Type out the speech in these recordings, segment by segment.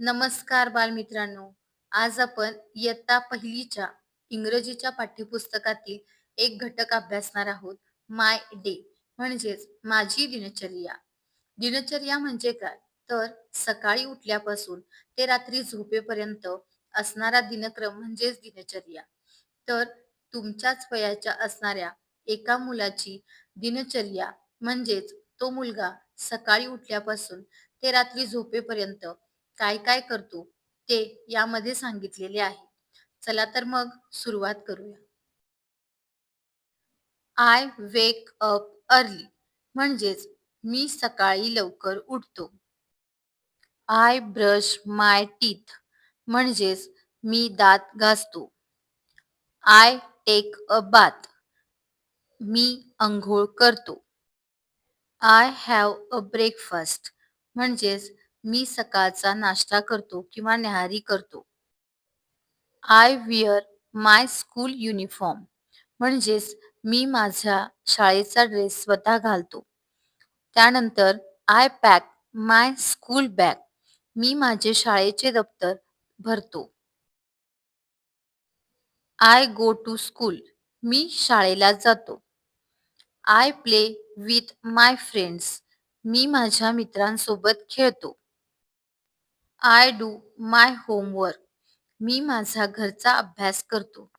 नमस्कार बालमित्रांनो. आज आपण इयत्ता पहिलीच्या इंग्रजीच्या पाठ्यपुस्तकातील एक घटक अभ्यासणार आहोत. माय डे म्हणजेच माझी दिनचर्या. दिनचर्या म्हणजे काय? तर सकाळी उठल्यापासून ते रात्री झोपेपर्यंत असणारा दिनक्रम म्हणजेच दिनचर्या. तर तुमच्याच वयाच्या असणाऱ्या एका मुलाची दिनचर्या म्हणजेच तो मुलगा सकाळी उठल्यापासून ते रात्री झोपेपर्यंत काय काय करतो ते यामध्ये सांगितलेले आहे. चला तर मग सुरुवात करूया. आय वेक अप अर्ली म्हणजेच मी सकाळी लवकर उठतो. आय ब्रश माय टीथ म्हणजेच मी दात घासतो. आय टेक अ बाथ मी अंघोळ करतो. आय हॅव अ ब्रेकफास्ट म्हणजेच मी सकाळचा नाश्ता करतो किंवा न्याहारी करतो. I wear my school uniform म्हणजेच मी माझ्या शाळेचा ड्रेस स्वतः घालतो. त्यानंतर I pack my school bag मी माझे शाळेचे दप्तर भरतो. आय गो टू स्कूल मी शाळेला जातो. I play with my friends मी माझ्या मित्रांसोबत खेळतो. आय डू माय होमवर्क मी माझा घरचा अभ्यास करतो.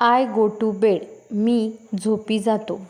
आय गो टू बेड मी झोपी जातो.